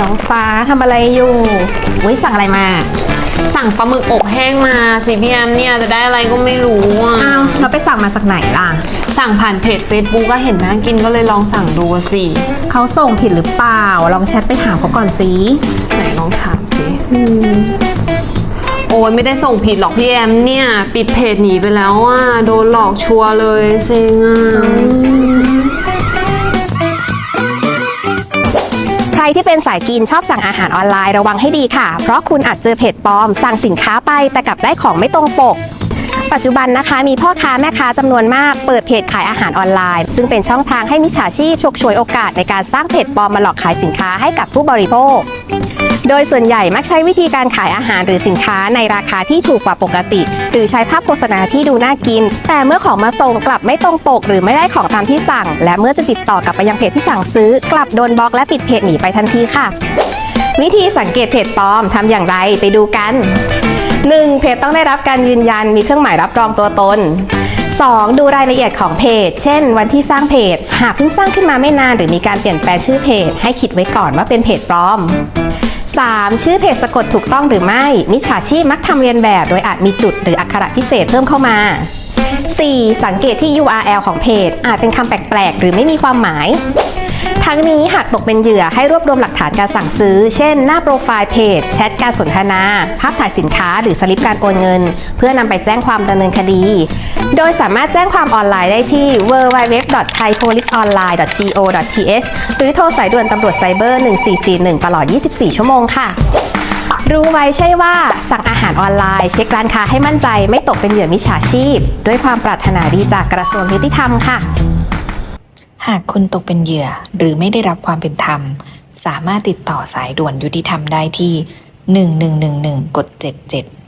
น้องฟ้าทำอะไรอยู่อุ้ยสั่งอะไรมา สั่งปลาหมึกอบแห้งมาสิพี่แอมเนี่ยจะได้อะไรก็ไม่รู้อะอ้าวเราไปสั่งมาจากไหนล่ะ สั่งผ่านเพจ Facebook ก็เห็นน่ากินก็เลยลองสั่งดูสิเขาส่งผิดหรือเปล่า ลองแชทไปถามเขาก่อนสิไหนลองถามสิโอ้ยไม่ได้ส่งผิดหรอกพี่แอมเนี่ย ปิดเพจหนีไปแล้วอะโดนหลอกชัวร์เลยเซ็งอะ รที่เป็นสายกินชอบสั่งอาหารออนไลน์ระวังให้ดีค่ะ เพราะคุณอาจเจอเพจปลอม สั่งสินค้าไปแต่กลับได้ของไม่ตรงปก ปัจจุบันนะคะ มีพ่อค้าแม่ค้าจำนวนมากเปิดเพจขายอาหารออนไลน์ ซึ่งเป็นช่องทางให้มิจฉาชีพฉกฉวยโอกาสในการสร้างเพจปลอมมาหลอกขายสินค้าให้กับผู้บริโภค โดยส่วนใหญ่มักใช้วิธีการขายอาหารหรือสินค้าในราคาที่ถูกกว่าปกติ หรือใช้ภาพโฆษณาที่ดูน่ากิน แต่เมื่อของมาส่งกลับไม่ตรงปก หรือไม่ได้ของตามที่สั่ง และเมื่อจะติดต่อกลับไปยังเพจที่สั่งซื้อ กลับโดนบล็อกและปิดเพจหนีไปทันทีค่ะ วิธีสังเกตเพจปลอมทำอย่างไรไปดูกัน 1. เพจต้องได้รับการยืนยันมีเครื่องหมายรับรองตัวตน 2. ดูรายละเอียดของเพจ เช่น วันที่สร้างเพจ หากเพิ่งสร้างขึ้นมาไม่นาน หรือมีการเปลี่ยนแปลงชื่อเพจ ให้คิดไว้ก่อนว่าเป็นเพจปลอม 3. ชื่อเพจสะกดถูกต้องหรือไม่ มิจฉาชีพมักทำเรียนแบบโดยอาจมีจุดหรืออักขระพิเศษเพิ่มเข้ามา 4. สังเกตที่ URL ของเพจ อาจเป็นคำแปลกๆ หรือไม่มีความหมาย ทั้งนี้หากตกเป็นเหยื่อให้รวบรวมหลักฐานการสั่งซื้อ เช่น หน้าโปรไฟล์เพจ แชทการสนทนา ภาพถ่ายสินค้า หรือสลิปการโอนเงิน เพื่อนำไปแจ้งความดำเนินคดี โดยสามารถแจ้งความออนไลน์ได้ที่ www.thaipoliceonline.go.th หรือโทรสายด่วนตำรวจไซเบอร์ 1441 ตลอด 24 ชั่วโมงค่ะรู้ไว้ใช่ว่าสั่งอาหารออนไลน์ เช็คร้านค้าให้มั่นใจ ไม่ตกเป็นเหยื่อมิจฉาชีพ ด้วยความปรารถนาดีจากกระทรวงยุติธรรมค่ะากคุณตกเป็นเหยื่อหรือไม่ได้รับความเป็นธรรม สามารถติดต่อสายด่วนยุติธรรมได้ที่ 1111กด77